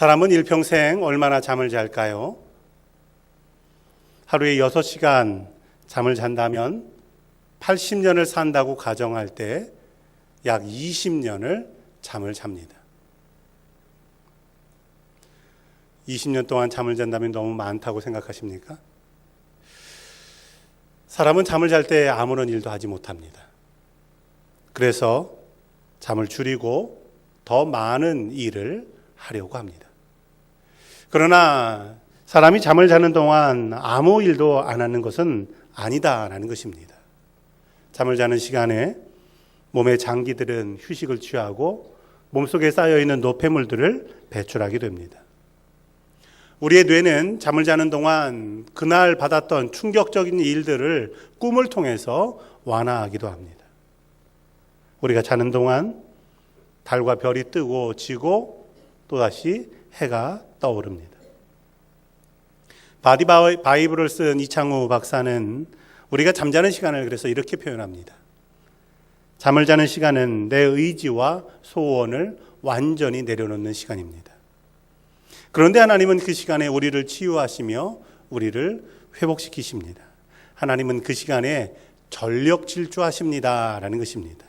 사람은 일평생 얼마나 잠을 잘까요? 하루에 6시간 잠을 잔다면 80년을 산다고 가정할 때 약 20년을 잠을 잡니다. 20년 동안 잠을 잔다면 너무 많다고 생각하십니까? 사람은 잠을 잘 때 아무런 일도 하지 못합니다. 그래서 잠을 줄이고 더 많은 일을 하려고 합니다. 그러나 사람이 잠을 자는 동안 아무 일도 안 하는 것은 아니다라는 것입니다. 잠을 자는 시간에 몸의 장기들은 휴식을 취하고 몸속에 쌓여 있는 노폐물들을 배출하게 됩니다. 우리의 뇌는 잠을 자는 동안 그날 받았던 충격적인 일들을 꿈을 통해서 완화하기도 합니다. 우리가 자는 동안 달과 별이 뜨고 지고 또다시 해가 떠오릅니다. 바디 바이블을 쓴 이창우 박사는 우리가 잠자는 시간을 그래서 이렇게 표현합니다. 잠을 자는 시간은 내 의지와 소원을 완전히 내려놓는 시간입니다. 그런데 하나님은 그 시간에 우리를 치유하시며 우리를 회복시키십니다. 하나님은 그 시간에 전력 질주하십니다라는 것입니다.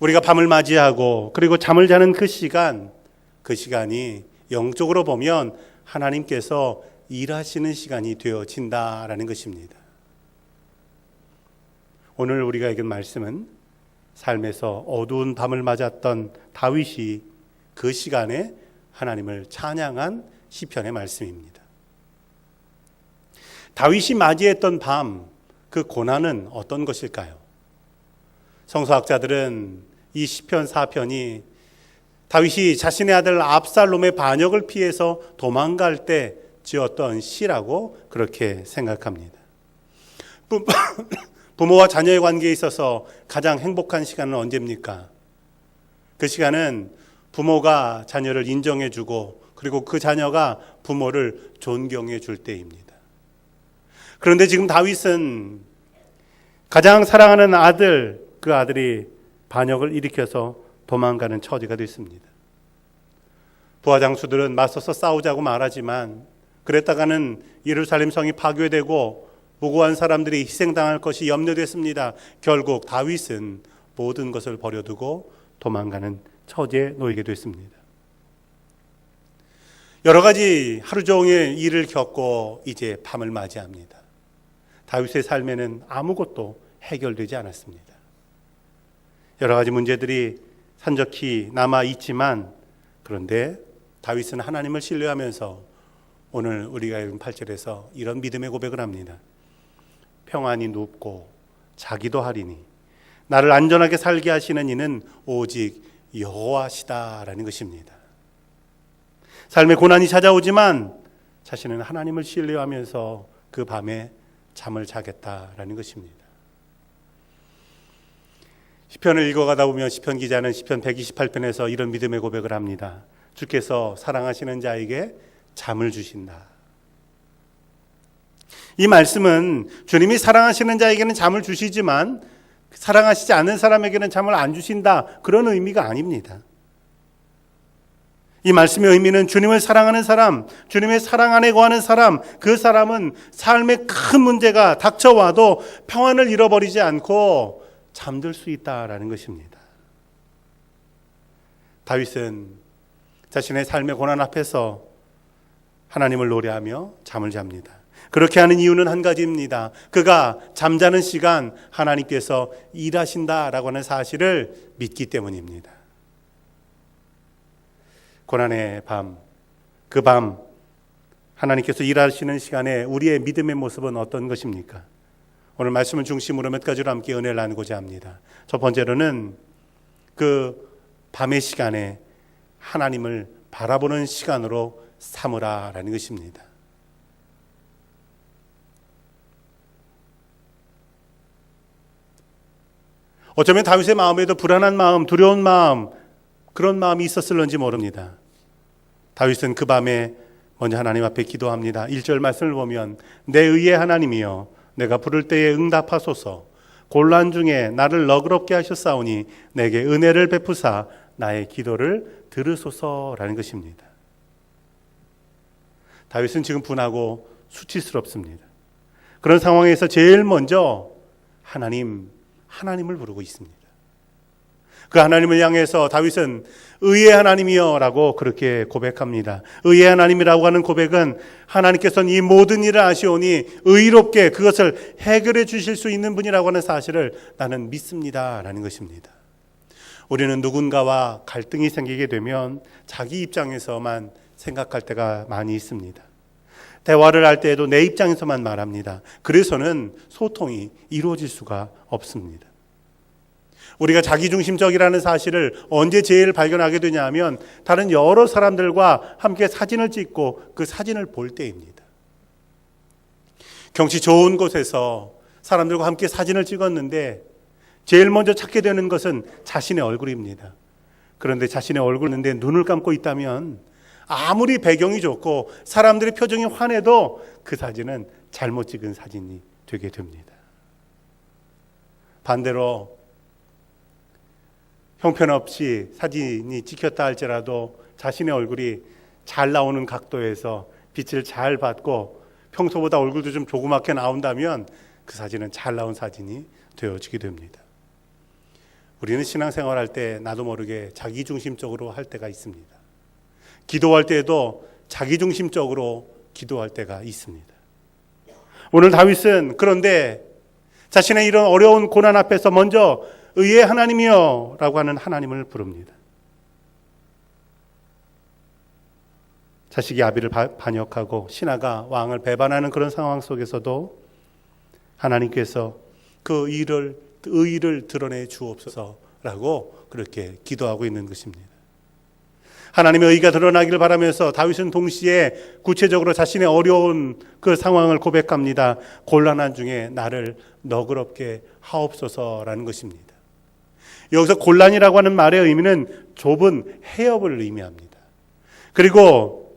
우리가 밤을 맞이하고 그리고 잠을 자는 그 시간, 그 시간이 영적으로 보면 하나님께서 일하시는 시간이 되어진다라는 것입니다. 오늘 우리가 읽은 말씀은 삶에서 어두운 밤을 맞았던 다윗이 그 시간에 하나님을 찬양한 시편의 말씀입니다. 다윗이 맞이했던 밤, 그 고난은 어떤 것일까요? 성서학자들은 이 시편 4편이 다윗이 자신의 아들 압살롬의 반역을 피해서 도망갈 때 지었던 시라고 그렇게 생각합니다. 부모와 자녀의 관계에 있어서 가장 행복한 시간은 언제입니까? 그 시간은 부모가 자녀를 인정해 주고 그리고 그 자녀가 부모를 존경해 줄 때입니다. 그런데 지금 다윗은 가장 사랑하는 아들, 그 아들이 반역을 일으켜서 도망가는 처지가 됐습니다. 부하 장수들은 맞서서 싸우자고 말하지만 그랬다가는 예루살렘 성이 파괴되고 무고한 사람들이 희생당할 것이 염려됐습니다. 결국 다윗은 모든 것을 버려두고 도망가는 처지에 놓이게 됐습니다. 여러 가지 하루 종일 일을 겪고 이제 밤을 맞이합니다. 다윗의 삶에는 아무것도 해결되지 않았습니다. 여러 가지 문제들이 산적히 남아 있지만 그런데 다윗은 하나님을 신뢰하면서 오늘 우리가 읽은 8절에서 이런 믿음의 고백을 합니다. 평안히 눕고 자기도 하리니 나를 안전하게 살게 하시는 이는 오직 여호와시다라는 것입니다. 삶의 고난이 찾아오지만 자신은 하나님을 신뢰하면서 그 밤에 잠을 자겠다라는 것입니다. 시편을 읽어가다 보면 시편 기자는 시편 128편에서 이런 믿음의 고백을 합니다. 주께서 사랑하시는 자에게 잠을 주신다. 이 말씀은 주님이 사랑하시는 자에게는 잠을 주시지만 사랑하시지 않는 사람에게는 잠을 안 주신다. 그런 의미가 아닙니다. 이 말씀의 의미는 주님을 사랑하는 사람, 주님의 사랑 안에 거하는 사람, 그 사람은 삶에 큰 문제가 닥쳐와도 평안을 잃어버리지 않고 잠들 수 있다라는 것입니다. 다윗은 자신의 삶의 고난 앞에서 하나님을 노래하며 잠을 잡니다. 그렇게 하는 이유는 한 가지입니다. 그가 잠자는 시간 하나님께서 일하신다라고 하는 사실을 믿기 때문입니다. 고난의 밤, 그 밤, 하나님께서 일하시는 시간에 우리의 믿음의 모습은 어떤 것입니까? 오늘 말씀을 중심으로 몇 가지로 함께 은혜를 나누고자 합니다. 첫 번째로는 그 밤의 시간에 하나님을 바라보는 시간으로 삼으라라는 것입니다. 어쩌면 다윗의 마음에도 불안한 마음, 두려운 마음, 그런 마음이 있었을런지 모릅니다. 다윗은 그 밤에 먼저 하나님 앞에 기도합니다. 1절 말씀을 보면 내 의의 하나님이여 내가 부를 때에 응답하소서 곤란 중에 나를 너그럽게 하셨사오니 내게 은혜를 베푸사 나의 기도를 들으소서라는 것입니다. 다윗은 지금 분하고 수치스럽습니다. 그런 상황에서 제일 먼저 하나님, 하나님을 부르고 있습니다. 그 하나님을 향해서 다윗은 의의 하나님이여라고 그렇게 고백합니다. 의의 하나님이라고 하는 고백은 하나님께서는 이 모든 일을 아시오니 의롭게 그것을 해결해 주실 수 있는 분이라고 하는 사실을 나는 믿습니다라는 것입니다. 우리는 누군가와 갈등이 생기게 되면 자기 입장에서만 생각할 때가 많이 있습니다. 대화를 할 때에도 내 입장에서만 말합니다. 그래서는 소통이 이루어질 수가 없습니다. 우리가 자기중심적이라는 사실을 언제 제일 발견하게 되냐 하면 다른 여러 사람들과 함께 사진을 찍고 그 사진을 볼 때입니다. 경치 좋은 곳에서 사람들과 함께 사진을 찍었는데 제일 먼저 찾게 되는 것은 자신의 얼굴입니다. 그런데 자신의 얼굴인데 눈을 감고 있다면 아무리 배경이 좋고 사람들의 표정이 환해도 그 사진은 잘못 찍은 사진이 되게 됩니다. 반대로 형편없이 사진이 찍혔다 할지라도 자신의 얼굴이 잘 나오는 각도에서 빛을 잘 받고 평소보다 얼굴도 좀 조그맣게 나온다면 그 사진은 잘 나온 사진이 되어지게 됩니다. 우리는 신앙생활 할때 나도 모르게 자기중심적으로 할 때가 있습니다. 기도할 때에도 자기중심적으로 기도할 때가 있습니다. 오늘 다윗은 그런데 자신의 이런 어려운 고난 앞에서 먼저 의의 하나님이여 라고 하는 하나님을 부릅니다. 자식이 아비를 반역하고 신하가 왕을 배반하는 그런 상황 속에서도 하나님께서 그 일을 의를 드러내 주옵소서라고 그렇게 기도하고 있는 것입니다. 하나님의 의가 드러나기를 바라면서 다윗은 동시에 구체적으로 자신의 어려운 그 상황을 고백합니다. 곤란한 중에 나를 너그럽게 하옵소서라는 것입니다. 여기서 곤란이라고 하는 말의 의미는 좁은 해협을 의미합니다. 그리고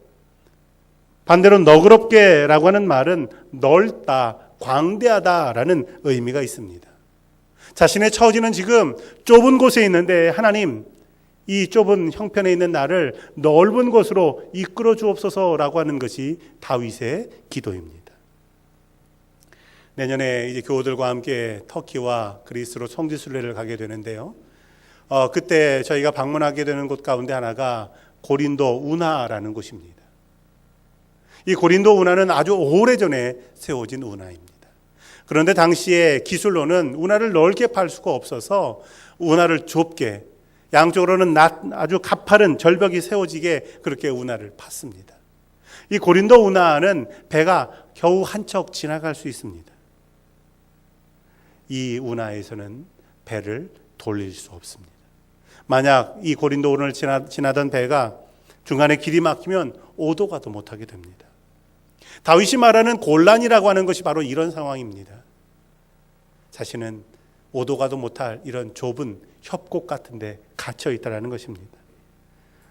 반대로 너그럽게라고 하는 말은 넓다, 광대하다라는 의미가 있습니다. 자신의 처지는 지금 좁은 곳에 있는데 하나님 이 좁은 형편에 있는 나를 넓은 곳으로 이끌어 주옵소서라고 하는 것이 다윗의 기도입니다. 내년에 이제 교우들과 함께 터키와 그리스로 성지 순례를 가게 되는데요. 어, 그때 저희가 방문하게 되는 곳 가운데 하나가 고린도 운하라는 곳입니다. 이 고린도 운하는 아주 오래전에 세워진 운하입니다. 그런데 당시에 기술로는 운하를 넓게 팔 수가 없어서 운하를 좁게 양쪽으로는 낮, 아주 가파른 절벽이 세워지게 그렇게 운하를 팠습니다. 이 고린도 운하는 배가 겨우 한 척 지나갈 수 있습니다. 이 운하에서는 배를 돌릴 수 없습니다. 만약 이 고린도 운을 지나, 지나던 배가 중간에 길이 막히면 오도 가도 못하게 됩니다. 다윗이 말하는 곤란이라고 하는 것이 바로 이런 상황입니다. 자신은 오도 가도 못할 이런 좁은 협곡 같은데 갇혀 있다라는 것입니다.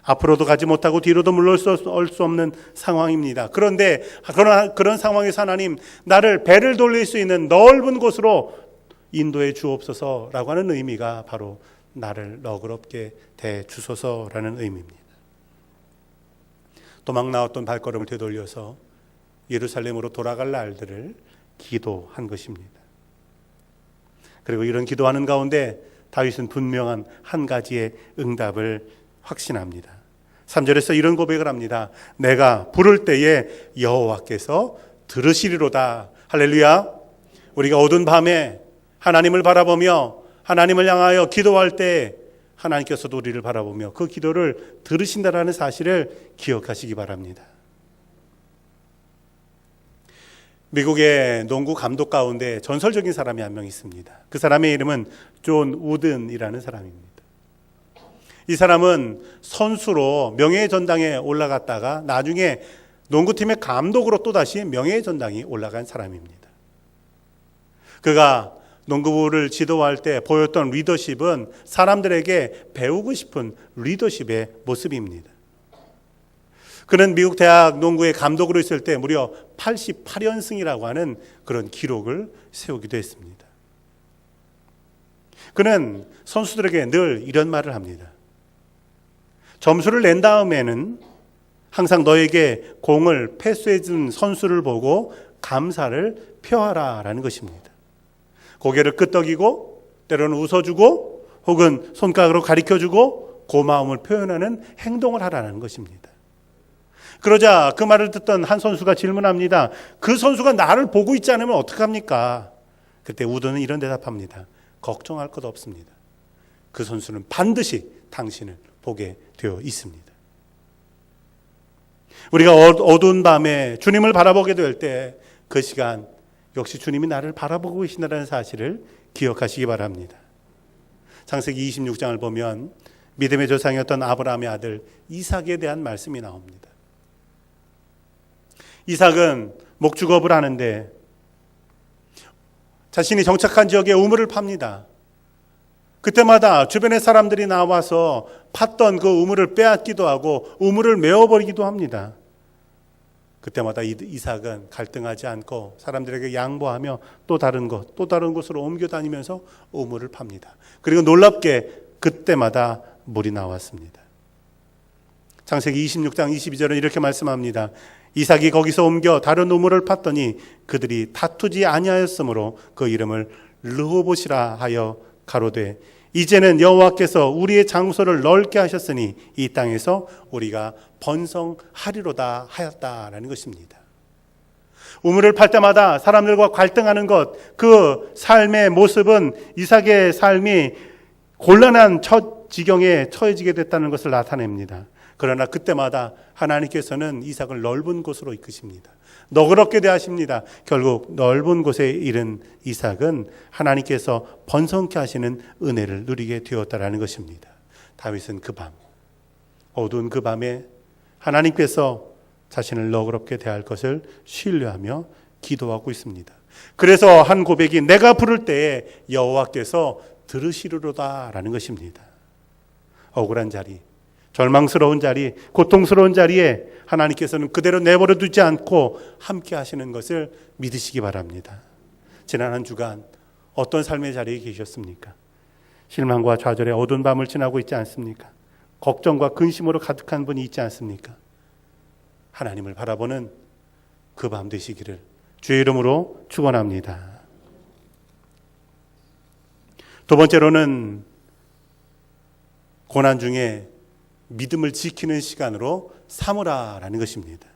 앞으로도 가지 못하고 뒤로도 물러올 수 없는 상황입니다. 그런데 그런, 그런 상황에서 하나님 나를 배를 돌릴 수 있는 넓은 곳으로 인도해 주옵소서라고 하는 의미가 바로 나를 너그럽게 대 주소서라는 의미입니다. 도망 나왔던 발걸음을 되돌려서 예루살렘으로 돌아갈 날들을 기도한 것입니다. 그리고 이런 기도하는 가운데 다윗은 분명한 한 가지의 응답을 확신합니다. 3절에서 이런 고백을 합니다. 내가 부를 때에 여호와께서 들으시리로다. 할렐루야. 우리가 어두운 밤에 하나님을 바라보며 하나님을 향하여 기도할 때 하나님께서도 우리를 바라보며 그 기도를 들으신다라는 사실을 기억하시기 바랍니다. 미국의 농구 감독 가운데 전설적인 사람이 한 명 있습니다. 그 사람의 이름은 존 우든이라는 사람입니다. 이 사람은 선수로 명예의 전당에 올라갔다가 나중에 농구팀의 감독으로 또다시 명예의 전당에 올라간 사람입니다. 그가 농구부를 지도할 때 보였던 리더십은 사람들에게 배우고 싶은 리더십의 모습입니다. 그는 미국 대학 농구의 감독으로 있을 때 무려 88연승이라고 하는 그런 기록을 세우기도 했습니다. 그는 선수들에게 늘 이런 말을 합니다. 점수를 낸 다음에는 항상 너에게 공을 패스해 준 선수를 보고 감사를 표하라 라는 것입니다. 고개를 끄덕이고 때로는 웃어주고 혹은 손가락으로 가리켜주고 고마움을 표현하는 행동을 하라는 것입니다. 그러자 그 말을 듣던 한 선수가 질문합니다. 그 선수가 나를 보고 있지 않으면 어떡합니까? 그때 우드는 이런 대답합니다. 걱정할 것 없습니다. 그 선수는 반드시 당신을 보게 되어 있습니다. 우리가 어- 어두운 밤에 주님을 바라보게 될 때 그 시간 역시 주님이 나를 바라보고 계신다는 사실을 기억하시기 바랍니다. 창세기 26장을 보면 믿음의 조상이었던 아브라함의 아들 이삭에 대한 말씀이 나옵니다. 이삭은 목축업을 하는데 자신이 정착한 지역에 우물을 팝니다. 그때마다 주변의 사람들이 나와서 팠던 그 우물을 빼앗기도 하고 우물을 메워버리기도 합니다. 그때마다 이- 이삭은 갈등하지 않고 사람들에게 양보하며 또 다른 곳, 또 다른 곳으로 옮겨 다니면서 우물을 팝니다. 그리고 놀랍게 그때마다 물이 나왔습니다. 창세기 26장 22절은 이렇게 말씀합니다. 이삭이 거기서 옮겨 다른 우물을 팠더니 그들이 다투지 아니하였으므로 그 이름을 르호봇이라 하여 가로되 이제는 여호와께서 우리의 장소를 넓게 하셨으니 이 땅에서 우리가 번성하리로다 하였다라는 것입니다. 우물을 팔 때마다 사람들과 갈등하는 것, 그 삶의 모습은 이삭의 삶이 곤란한 첫 지경에 처해지게 됐다는 것을 나타냅니다. 그러나 그때마다 하나님께서는 이삭을 넓은 곳으로 이끄십니다. 너그럽게 대하십니다. 결국 넓은 곳에 이른 이삭은 하나님께서 번성케 하시는 은혜를 누리게 되었다라는 것입니다. 다윗은 그 밤, 어두운 그 밤에 하나님께서 자신을 너그럽게 대할 것을 신뢰하며 기도하고 있습니다. 그래서 한 고백이 내가 부를 때에 여호와께서 들으시리로다라는 것입니다. 억울한 자리, 절망스러운 자리, 고통스러운 자리에 하나님께서는 그대로 내버려 두지 않고 함께 하시는 것을 믿으시기 바랍니다. 지난 한 주간 어떤 삶의 자리에 계셨습니까? 실망과 좌절의 어두운 밤을 지나고 있지 않습니까? 걱정과 근심으로 가득한 분이 있지 않습니까? 하나님을 바라보는 그 밤 되시기를 주의 이름으로 축원합니다. 두 번째로는 고난 중에 믿음을 지키는 시간으로 삼으라라는 것입니다.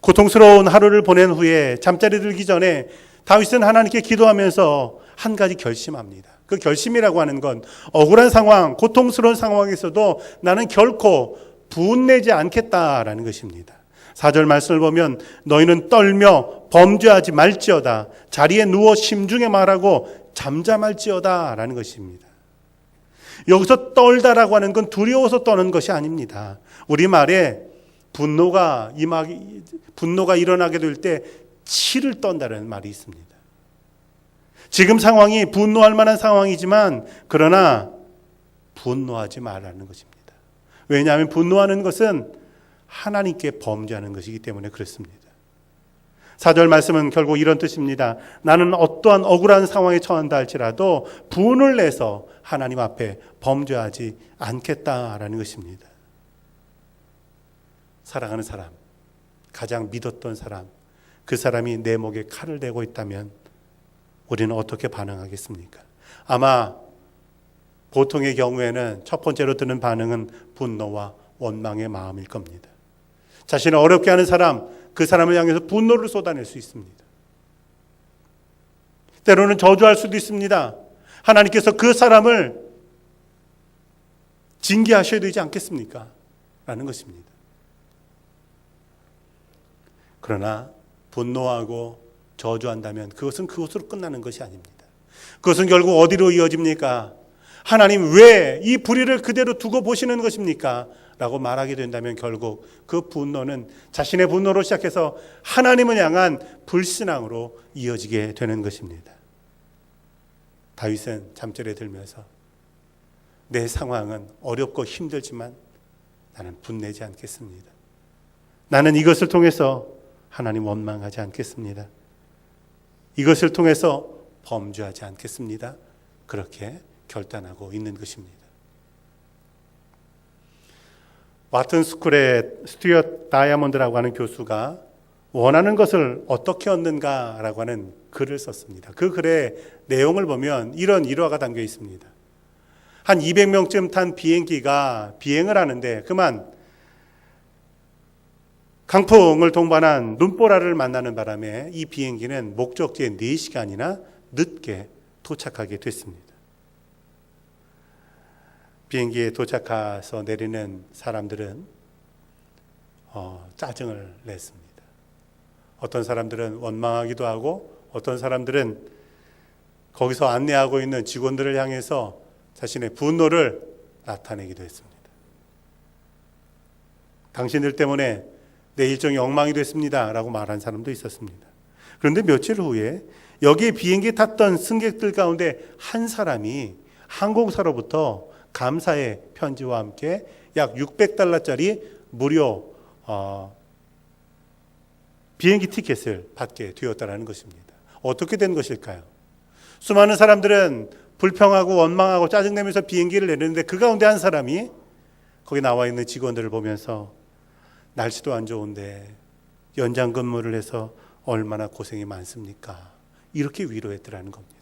고통스러운 하루를 보낸 후에 잠자리 들기 전에 다윗은 하나님께 기도하면서 한 가지 결심합니다. 그 결심이라고 하는 건 억울한 상황, 고통스러운 상황에서도 나는 결코 분내지 않겠다라는 것입니다. 4절 말씀을 보면 너희는 떨며 범죄하지 말지어다. 자리에 누워 심중에 말하고 잠잠할지어다라는 것입니다. 여기서 떨다라고 하는 건 두려워서 떠는 것이 아닙니다. 우리 말에 분노가 임하기 분노가 일어나게 될 때 치를 떤다는 말이 있습니다. 지금 상황이 분노할 만한 상황이지만 그러나 분노하지 말라는 것입니다. 왜냐하면 분노하는 것은 하나님께 범죄하는 것이기 때문에 그렇습니다. 사절 말씀은 결국 이런 뜻입니다. 나는 어떠한 억울한 상황에 처한다 할지라도 분을 내서 하나님 앞에 범죄하지 않겠다라는 것입니다. 사랑하는 사람, 가장 믿었던 사람, 그 사람이 내 목에 칼을 대고 있다면 우리는 어떻게 반응하겠습니까? 아마 보통의 경우에는 첫 번째로 드는 반응은 분노와 원망의 마음일 겁니다. 자신을 어렵게 하는 사람, 그 사람을 향해서 분노를 쏟아낼 수 있습니다. 때로는 저주할 수도 있습니다. 하나님께서 그 사람을 징계하셔야 되지 않겠습니까? 라는 것입니다. 그러나 분노하고 저주한다면 그것은 그것으로 끝나는 것이 아닙니다. 그것은 결국 어디로 이어집니까? 하나님 왜 이 불의를 그대로 두고 보시는 것입니까? 라고 말하게 된다면 결국 그 분노는 자신의 분노로 시작해서 하나님을 향한 불신앙으로 이어지게 되는 것입니다. 다윗은 잠결에 들면서 내 상황은 어렵고 힘들지만 나는 분내지 않겠습니다. 나는 이것을 통해서 하나님 원망하지 않겠습니다. 이것을 통해서 범죄하지 않겠습니다. 그렇게 결단하고 있는 것입니다. 와튼 스쿨의 스튜어트 다이아몬드라고 하는 교수가 원하는 것을 어떻게 얻는가라고 하는 글을 썼습니다. 그 글의 내용을 보면 이런 일화가 담겨 있습니다. 한 200명쯤 탄 비행기가 비행을 하는데 그만 강풍을 동반한 눈보라를 만나는 바람에 이 비행기는 목적지에 4시간이나 늦게 도착하게 됐습니다. 비행기에 도착해서 내리는 사람들은 어, 짜증을 냈습니다. 어떤 사람들은 원망하기도 하고 어떤 사람들은 거기서 안내하고 있는 직원들을 향해서 자신의 분노를 나타내기도 했습니다. 당신들 때문에 내 일정이 엉망이 됐습니다. 라고 말한 사람도 있었습니다. 그런데 며칠 후에 여기 비행기 탔던 승객들 가운데 한 사람이 항공사로부터 감사의 편지와 함께 약 600달러짜리 무료 어, 비행기 티켓을 받게 되었다는 것입니다. 어떻게 된 것일까요? 수많은 사람들은 불평하고 원망하고 짜증내면서 비행기를 내리는데 그 가운데 한 사람이 거기 나와 있는 직원들을 보면서 날씨도 안 좋은데 연장 근무를 해서 얼마나 고생이 많습니까? 이렇게 위로했더라는 겁니다.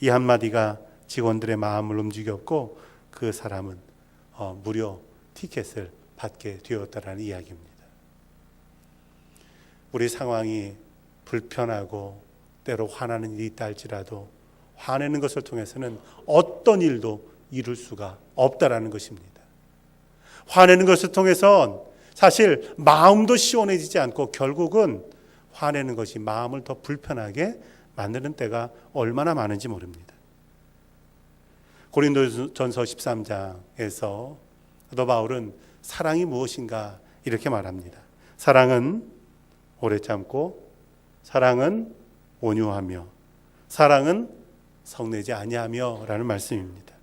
이 한마디가 직원들의 마음을 움직였고 그 사람은 어, 무료 티켓을 받게 되었다라는 이야기입니다. 우리 상황이 불편하고 때로 화나는 일이 있다 할지라도 화내는 것을 통해서는 어떤 일도 이룰 수가 없다라는 것입니다. 화내는 것을 통해선 사실 마음도 시원해지지 않고 결국은 화내는 것이 마음을 더 불편하게 만드는 때가 얼마나 많은지 모릅니다. 고린도전서 13장에서 도 바울은 사랑이 무엇인가 이렇게 말합니다. 사랑은 오래 참고 사랑은 온유하며 사랑은 성내지 아니하며라는 말씀입니다.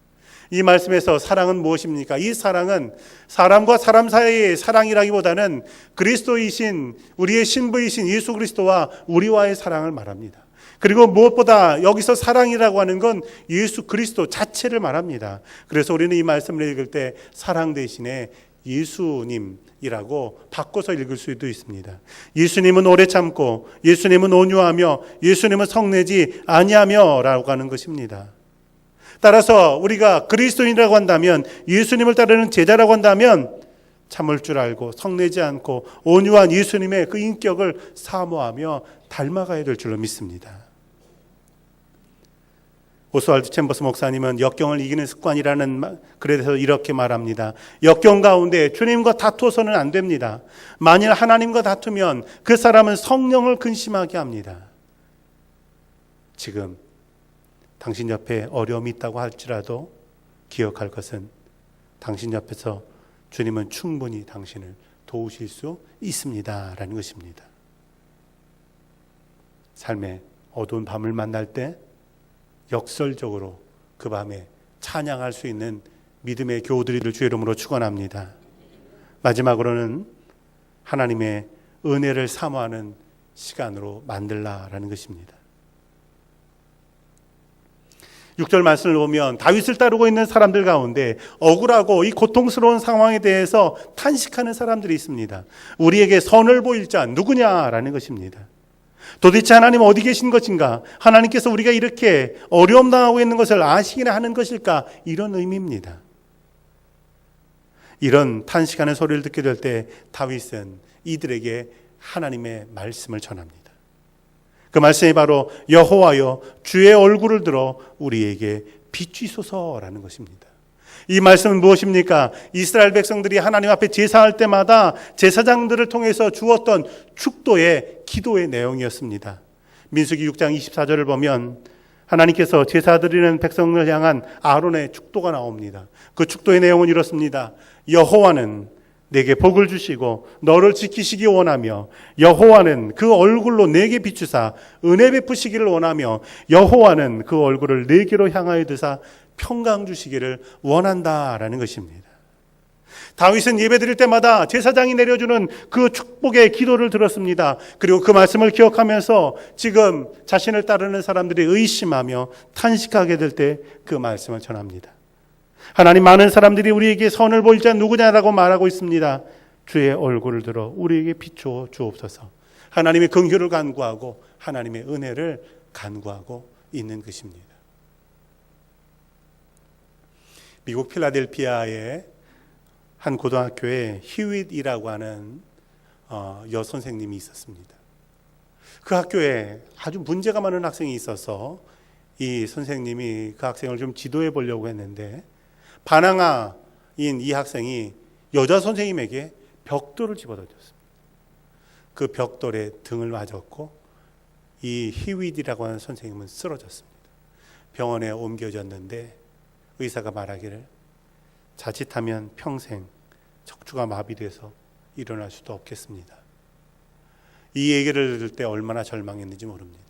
이 말씀에서 사랑은 무엇입니까? 이 사랑은 사람과 사람 사이의 사랑이라기보다는 그리스도이신 우리의 신부이신 예수 그리스도와 우리와의 사랑을 말합니다. 그리고 무엇보다 여기서 사랑이라고 하는 건 예수 그리스도 자체를 말합니다. 그래서 우리는 이 말씀을 읽을 때 사랑 대신에 예수님이라고 바꿔서 읽을 수도 있습니다. 예수님은 오래 참고 예수님은 온유하며 예수님은 성내지 아니하며라고 하는 것입니다. 따라서 우리가 그리스도인이라고 한다면 예수님을 따르는 제자라고 한다면 참을 줄 알고 성내지 않고 온유한 예수님의 그 인격을 사모하며 닮아가야 될 줄로 믿습니다. 오스왈드 챔버스 목사님은 역경을 이기는 습관이라는 그래서 이렇게 말합니다. 역경 가운데 주님과 다투어서는 안 됩니다. 만일 하나님과 다투면 그 사람은 성령을 근심하게 합니다. 지금 당신 옆에 어려움이 있다고 할지라도 기억할 것은 당신 옆에서 주님은 충분히 당신을 도우실 수 있습니다라는 것입니다. 삶의 어두운 밤을 만날 때 역설적으로 그 밤에 찬양할 수 있는 믿음의 교우들이를 주의 이름으로 축원합니다. 마지막으로는 하나님의 은혜를 사모하는 시간으로 만들라라는 것입니다. 6절 말씀을 보면 다윗을 따르고 있는 사람들 가운데 억울하고 이 고통스러운 상황에 대해서 탄식하는 사람들이 있습니다. 우리에게 선을 보일 자 누구냐라는 것입니다. 도대체 하나님 어디 계신 것인가? 하나님께서 우리가 이렇게 어려움 당하고 있는 것을 아시기나 하는 것일까? 이런 의미입니다. 이런 탄식하는 소리를 듣게 될 때 다윗은 이들에게 하나님의 말씀을 전합니다. 그 말씀이 바로 여호와여 주의 얼굴을 들어 우리에게 비추소서라는 것입니다. 이 말씀은 무엇입니까? 이스라엘 백성들이 하나님 앞에 제사할 때마다 제사장들을 통해서 주었던 축도의 기도의 내용이었습니다. 민수기 6장 24절을 보면 하나님께서 제사 드리는 백성을 향한 아론의 축도가 나옵니다. 그 축도의 내용은 이렇습니다. 여호와는 내게 복을 주시고 너를 지키시기 원하며 여호와는 그 얼굴로 내게 비추사 은혜 베푸시기를 원하며 여호와는 그 얼굴을 내게로 향하여 드사 평강 주시기를 원한다라는 것입니다. 다윗은 예배드릴 때마다 제사장이 내려주는 그 축복의 기도를 들었습니다. 그리고 그 말씀을 기억하면서 지금 자신을 따르는 사람들이 의심하며 탄식하게 될 때 그 말씀을 전합니다. 하나님 많은 사람들이 우리에게 선을 보일 자 누구냐라고 말하고 있습니다. 주의 얼굴을 들어 우리에게 비추어 주옵소서. 하나님의 긍휼을 간구하고 하나님의 은혜를 간구하고 있는 것입니다. 미국 필라델피아의 한 고등학교에 히윗이라고 하는 어, 여 선생님이 있었습니다. 그 학교에 아주 문제가 많은 학생이 있어서 이 선생님이 그 학생을 좀 지도해 보려고 했는데 바나나인 이 학생이 여자 선생님에게 벽돌을 집어던졌습니다. 그 벽돌에 등을 맞았고 이 히윗이라고 하는 선생님은 쓰러졌습니다. 병원에 옮겨졌는데 의사가 말하기를 자칫하면 평생 척추가 마비돼서 일어날 수도 없겠습니다. 이 얘기를 들을 때 얼마나 절망했는지 모릅니다.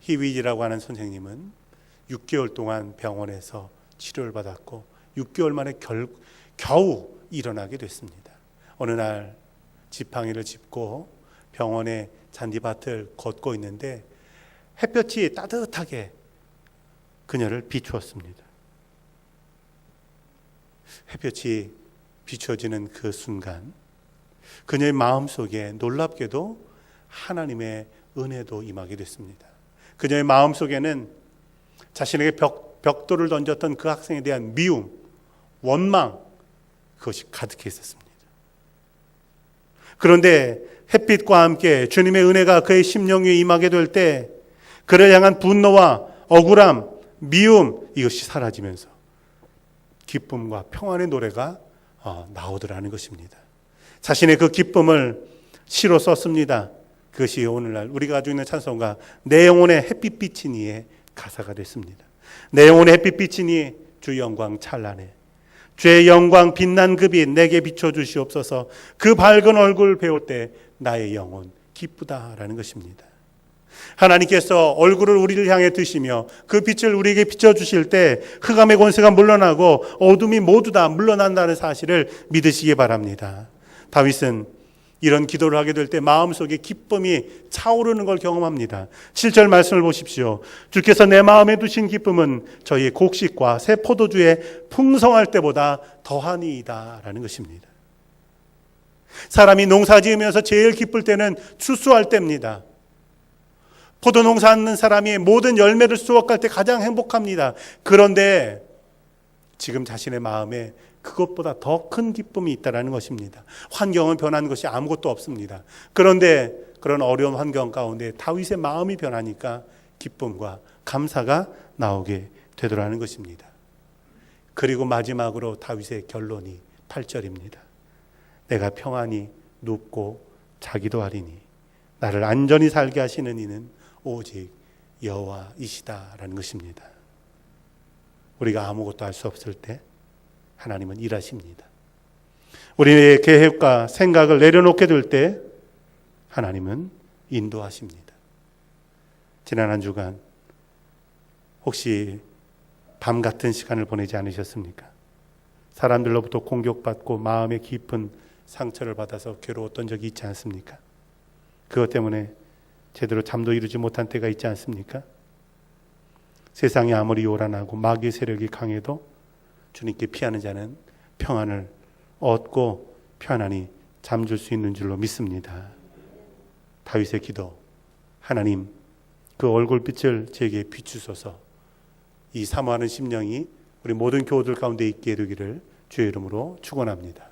히윗이라고 하는 선생님은 6개월 동안 병원에서 치료를 받았고 6개월 만에 결, 겨우 일어나게 됐습니다. 어느 날 지팡이를 짚고 병원의 잔디밭을 걷고 있는데 햇볕이 따뜻하게 그녀를 비추었습니다. 햇볕이 비춰지는 그 순간 그녀의 마음속에 놀랍게도 하나님의 은혜도 임하게 됐습니다. 그녀의 마음속에는 자신에게 벽, 벽돌을 던졌던 그 학생에 대한 미움, 원망 그것이 가득해 있었습니다. 그런데 햇빛과 함께 주님의 은혜가 그의 심령 위에 임하게 될 때 그를 향한 분노와 억울함, 미움 이것이 사라지면서 기쁨과 평안의 노래가 어, 나오더라는 것입니다. 자신의 그 기쁨을 시로 썼습니다. 그것이 오늘날 우리가 가지고 있는 찬송가 내 영혼의 햇빛 비치니의 가사가 됐습니다. 내 영혼의 햇빛 비치니 주 영광 찬란해. 주의 영광 빛난 그빛 내게 비춰 주시옵소서. 그 밝은 얼굴 배울 때 나의 영혼 기쁘다라는 것입니다. 하나님께서 얼굴을 우리를 향해 드시며 그 빛을 우리에게 비춰 주실 때 흑암의 권세가 물러나고 어둠이 모두 다 물러난다는 사실을 믿으시기 바랍니다. 다윗은 이런 기도를 하게 될 때 마음속에 기쁨이 차오르는 걸 경험합니다. 7절 말씀을 보십시오. 주께서 내 마음에 두신 기쁨은 저희 곡식과 새 포도주에 풍성할 때보다 더하니이다 라는 것입니다. 사람이 농사 지으면서 제일 기쁠 때는 추수할 때입니다. 포도 농사 하는 사람이 모든 열매를 수확할 때 가장 행복합니다. 그런데 지금 자신의 마음에 그것보다 더 큰 기쁨이 있다라는 것입니다. 환경은 변한 것이 아무것도 없습니다. 그런데 그런 어려운 환경 가운데 다윗의 마음이 변하니까 기쁨과 감사가 나오게 되더라는 것입니다. 그리고 마지막으로 다윗의 결론이 8절입니다. 내가 평안히 눕고 자기도 하리니 나를 안전히 살게 하시는 이는 오직 여호와이시다라는 것입니다. 우리가 아무것도 할 수 없을 때 하나님은 일하십니다. 우리의 계획과 생각을 내려놓게 될 때 하나님은 인도하십니다. 지난 한 주간 혹시 밤 같은 시간을 보내지 않으셨습니까? 사람들로부터 공격받고 마음의 깊은 상처를 받아서 괴로웠던 적이 있지 않습니까? 그것 때문에 제대로 잠도 이루지 못한 때가 있지 않습니까? 세상이 아무리 요란하고 마귀의 세력이 강해도 주님께 피하는 자는 평안을 얻고 편안히 잠들 수 있는 줄로 믿습니다. 다윗의 기도 하나님 그 얼굴빛을 제게 비추소서 이 사모하는 심령이 우리 모든 교우들 가운데 있게 되기를 주의 이름으로 축원합니다.